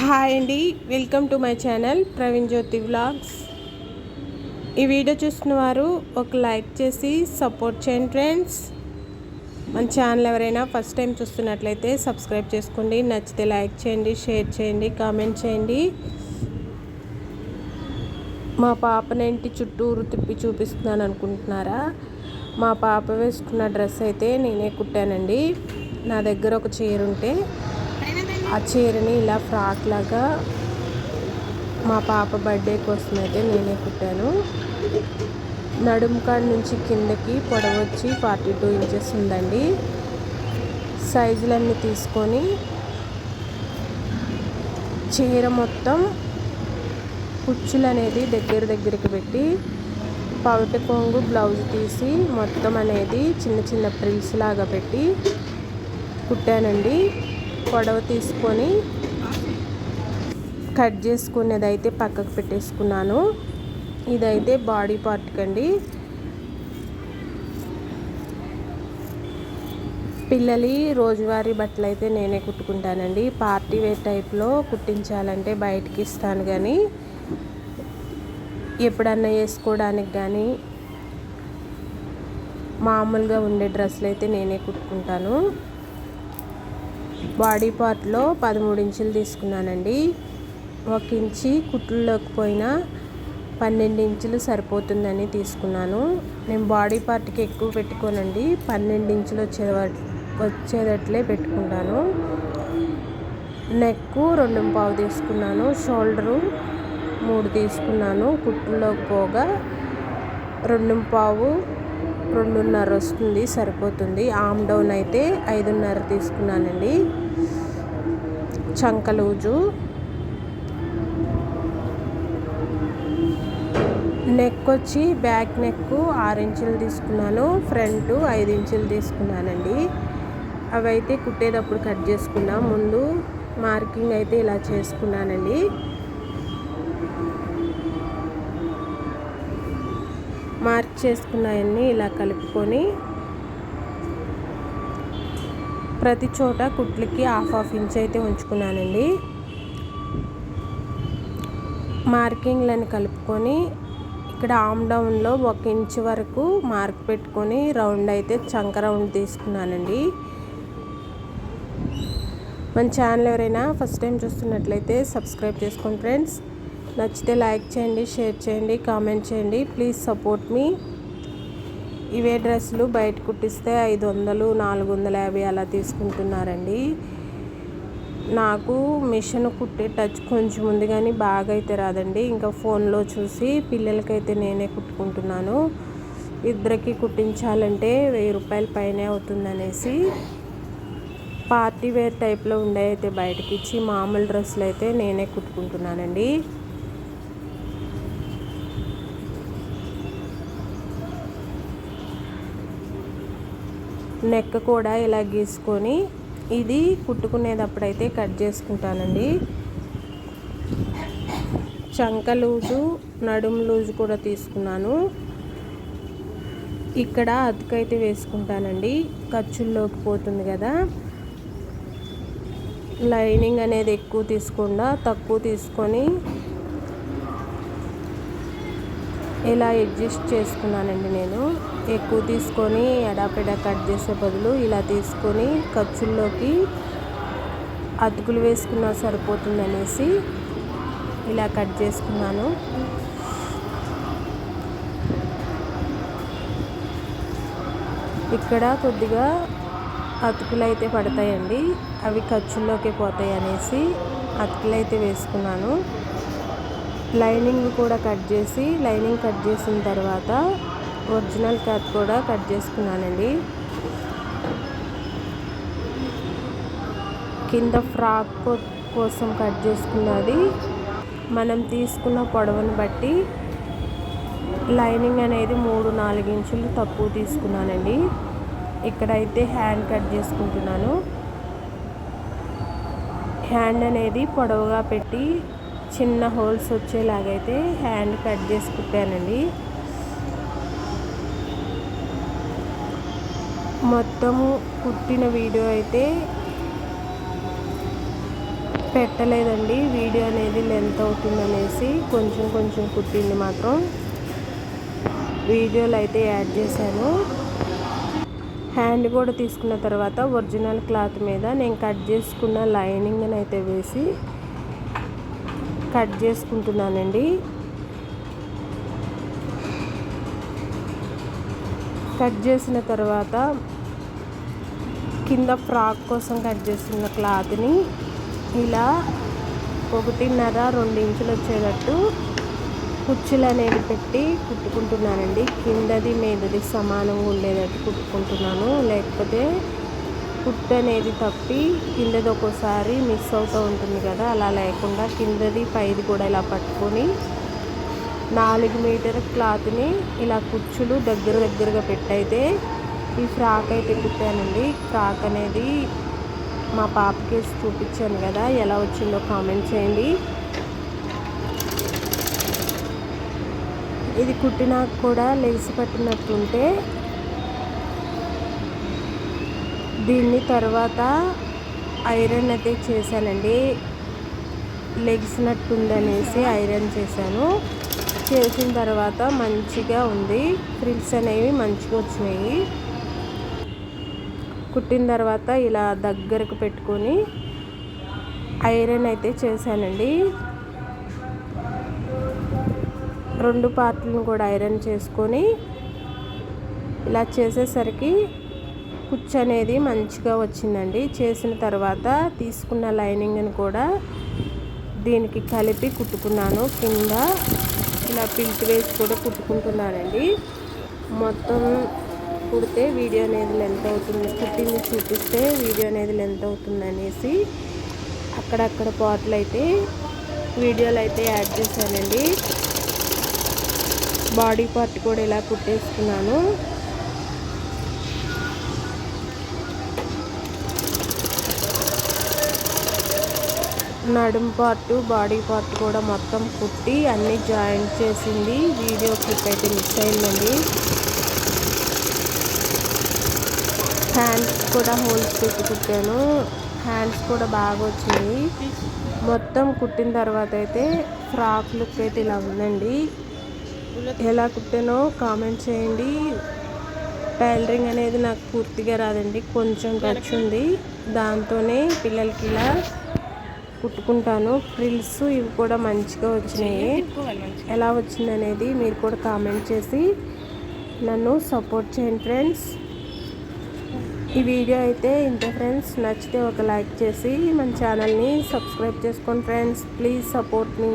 Hi అండి welcome to my channel Praveen Jyothi vlogs. ఈ video చూస్తున్న వారు ఒక లైక్ చేసి సపోర్ట్ చేయండి ఫ్రెండ్స్. మన ఛానల్ ఎవరైనా ఫస్ట్ టైం చూస్తున్నట్లయితే సబ్స్క్రైబ్ చేసుకోండి నచ్చితే లైక్ చేయండి షేర్ చేయండి కామెంట్ చేయండి. మా పాపని ఇంటి చుట్టూరు తిప్పి చూపిస్తున్నాను అనుకుంటున్నారా? మా పాప వేసుకున్న డ్రెస్ అయితే నేనే కుట్టానండి. నా దగ్గర ఒక చీర ఉంటే ఆ చీరని ఇలా ఫ్రాక్ లాగా మా పాప బర్త్డే కోసం అయితే నేనే కుట్టాను. నడుము కాడ నుంచి కిందకి పొడవు వచ్చి ఫార్టీ టూ ఇంచెస్ ఉందండి. సైజులన్నీ తీసుకొని చీర మొత్తం కుచ్చులు అనేది దగ్గర దగ్గరికి పెట్టి పౌట కొంగు బ్లౌజ్ తీసి మొత్తం అనేది చిన్న చిన్న ప్రిల్స్ లాగా పెట్టి కుట్టానండి. పొడవ తీసుకొని కట్ చేసుకునేది అయితే పక్కకు పెట్టేసుకున్నాను. ఇదైతే బాడీ పార్ట్కి అండి. పిల్లలి రోజువారీ బట్టలు అయితే నేనే కుట్టుకుంటానండి. పార్టీ వేర్ టైప్లో కుట్టించాలంటే బయటికి ఇస్తాను కానీ ఎప్పుడన్నా వేసుకోవడానికి కానీ మామూలుగా ఉండే డ్రెస్సులు అయితే నేనే కుట్టుకుంటాను. బాడీ పార్ట్లో పదమూడు ఇంచులు తీసుకున్నానండి. ఒక ఇంచి కుట్లలోకి పోయినా పన్నెండు ఇంచులు సరిపోతుందని తీసుకున్నాను. నేను బాడీ పార్ట్కి ఎక్కువ పెట్టుకోనండి. పన్నెండు ఇంచులు వచ్చే వచ్చేటట్లే పెట్టుకుంటాను. నెక్ రెండు పావు తీసుకున్నాను. షోల్డరు మూడు తీసుకున్నాను. కుట్టులోకి పోగా రెండు పావు రెండున్నర వస్తుంది సరిపోతుంది. ఆమ్ డౌన్ అయితే ఐదున్నర తీసుకున్నానండి. చంక లూజు. నెక్ వచ్చి బ్యాక్ నెక్ ఆరు ఇంచులు తీసుకున్నాను. ఫ్రంట్ ఐదు ఇంచులు తీసుకున్నానండి. అవి అయితే కుట్టేటప్పుడు కట్ చేసుకున్నా. ముందు మార్కింగ్ అయితే ఇలా చేసుకున్నానండి. మార్క్ చేసుకున్నాయన్నీ ఇలా కలుపుకొని ప్రతి చోట కుట్లకి హాఫ్ హాఫ్ ఇంచ్ అయితే ఉంచుకున్నానండి. మార్కింగ్లను కలుపుకొని ఇక్కడ ఆమ్ డౌన్లో ఒక ఇంచ్ వరకు మార్క్ పెట్టుకొని రౌండ్ అయితే చంక రౌండ్ తీసుకున్నానండి. మన ఛానల్ ఎవరైనా ఫస్ట్ టైం చూస్తున్నట్లయితే సబ్స్క్రైబ్ చేసుకోండి ఫ్రెండ్స్. నచ్చితే లైక్ చేయండి షేర్ చేయండి కామెంట్ చేయండి. Please support me. ఇవే డ్రెస్సులు బయట కుట్టిస్తే ఐదు వందలు నాలుగు వందల యాభై అలా తీసుకుంటున్నారండి. నాకు మిషన్ కుట్టే టచ్ కొంచెం ఉంది కానీ బాగా అయితే రాదండి. ఇంకా ఫోన్లో చూసి పిల్లలకైతే నేనే కుట్టుకుంటున్నాను. ఇద్దరికి కుట్టించాలంటే వెయ్యి రూపాయల పైనే అవుతుందనేసి పార్టీ వేర్ టైప్లో ఉండే అయితే బయటకి ఇచ్చి మామూలు డ్రెస్సులు అయితే నేనే కుట్టుకుంటున్నానండి. నెక్ కూడా ఇలా గీసుకొని ఇది కుట్టుకునేటప్పుడైతే కట్ చేసుకుంటానండి. చంక లూజు నడుము లూజు కూడా తీసుకున్నాను. ఇక్కడ అతుకైతే వేసుకుంటానండి. ఖర్చుల్లోకి పోతుంది కదా. లైనింగ్ అనేది ఎక్కువ తీసుకుండా తక్కువ తీసుకొని ఇలా అడ్జస్ట్ చేసుకున్నానండి నేను? ఎక్కువ తీసుకొని ఎడాపెడా కట్ చేసే బదులు ఇలా తీసుకొని ఖర్చుల్లోకి అతుకులు వేసుకున్నా సరిపోతుంది అనేసి ఇలా కట్ చేసుకున్నాను. ఇక్కడ కొద్దిగా అతుకులు అయితే పడతాయండి. అవి ఖర్చుల్లోకి పోతాయి అనేసి అతుకులు అయితే వేసుకున్నాను. లైనింగ్ కూడా కట్ చేసి లైనింగ్ కట్ చేసిన తర్వాత ఒరిజినల్ కట్ కూడా కట్ చేసుకున్నానండి. కింద ఫ్రాక్ కోసం కట్ చేసుకున్నది. మనం తీసుకున్న పొడవును బట్టి లైనింగ్ అనేది మూడు నాలుగు ఇంచులు తక్కువ తీసుకున్నానండి. ఇక్కడైతే హ్యాండ్ కట్ చేసుకుంటున్నాను. హ్యాండ్ అనేది పొడవుగా పెట్టి చిన్న హోల్స్ వచ్చేలాగైతే హ్యాండ్ కట్ చేసి కుట్టానండి. మొత్తము కుట్టిన వీడియో అయితే పెట్టలేదండి. వీడియో అనేది లెంత్ అవుతుందనేసి కొంచెం కొంచెం కుట్టింది మాత్రం. వీడియోలు అయితే యాడ్ చేశాను. హ్యాండ్ కూడా తీసుకున్న తర్వాత ఒరిజినల్ క్లాత్ మీద నేను కట్ చేసుకున్న లైనింగ్ని అయితే వేసి కట్ చేసుకుంటున్నానండి. కట్ చేసిన తర్వాత కింద ఫ్రాక్ కోసం కట్ చేసిన క్లాత్ని ఇలా ఒకటిన్నర రెండు ఇంచులు వచ్చేటట్టు కుచ్చులు అనేది పెట్టి కుట్టుకుంటున్నానండి. కిందది మీదది సమానంగా ఉండేటట్టు కుట్టుకుంటున్నాను. లేకపోతే కుట్టు అనేది తప్పి కిందది ఒక్కోసారి మిస్ అవుతూ ఉంటుంది కదా అలా లేకుండా కిందది పైది కూడా ఇలా పట్టుకొని నాలుగు మీటర్ క్లాత్ని ఇలా కుచ్చులు దగ్గర దగ్గరగా పెట్టయితే ఈ ఫ్రాక్ అయితే కుట్టానండి. ఫ్రాక్ అనేది మా పాపకి చూపించాను కదా ఎలా వచ్చిందో కామెంట్ చేయండి. ఇది కుట్టినాక కూడా లెగ్స్ పట్టినట్టుంటే దీన్ని తర్వాత ఐరన్ అయితే చేశానండి. లెగిసినట్టుందనేసి ఐరన్ చేశాను. చేసిన తర్వాత మంచిగా ఉంది. ఫ్రిల్స్ అనేవి మంచిగా వచ్చినాయి. కుట్టిన తర్వాత ఇలా దగ్గరకు పెట్టుకొని ఐరన్ అయితే చేశానండి. రెండు పార్ట్లను కూడా ఐరన్ చేసుకొని ఇలా చేసేసరికి కుచ్చు అనేది మంచిగా వచ్చిందండి. చేసిన తర్వాత తీసుకున్న లైనింగ్ని కూడా దీనికి కలిపి కుట్టుకున్నాను. కింద ఇలా పిల్ట్ వేసి కూడా కుట్టుకుంటున్నానండి. మొత్తం కుడితే వీడియో అనేది లెంత్ అవుతుంది. కుట్టింది చూపిస్తే వీడియో అనేది లెంత్ అవుతుంది అనేసి అక్కడక్కడ పాటలు అయితే వీడియోలు అయితే యాడ్ చేశానండి. బాడీ పార్ట్ కూడా ఇలా కుట్టేసుకున్నాను. నడుం పార్ట్ బాడీ పార్ట్ కూడా మొత్తం కుట్టి అన్నీ జాయింట్ చేసింది. వీడియో క్లిప్ అయితే మిస్ అయిందండి. హ్యాండ్స్ కూడా హోల్స్ పెట్టి కుట్టాను. హ్యాండ్స్ కూడా బాగా వచ్చింది మొత్తం కుట్టిన తర్వాత అయితే ఫ్రాక్ లుక్ అయితే ఇలా ఉందండి. ఎలా కుట్టానో కామెంట్ చేయండి. టైలరింగ్ అనేది నాకు పూర్తిగా రాదండి. కొంచెం ఖర్చు ఉంది. దాంతోనే పిల్లలకి ఇలా కుట్టుకుంటాను. ఫ్రిల్స్ ఇవి కూడా మంచిగా వచ్చినాయి. ఎలా వచ్చింది అనేది మీరు కూడా కామెంట్ చేసి నన్ను సపోర్ట్ చేయండి ఫ్రెండ్స్ ఈ వీడియో అయితే ఇంత ఫ్రెండ్స్ నచ్చితే ఒక లైక్ చేసి మన ఛానల్ని సబ్స్క్రైబ్ చేసుకోండి ఫ్రెండ్స్ ప్లీజ్ సపోర్ట్ మీ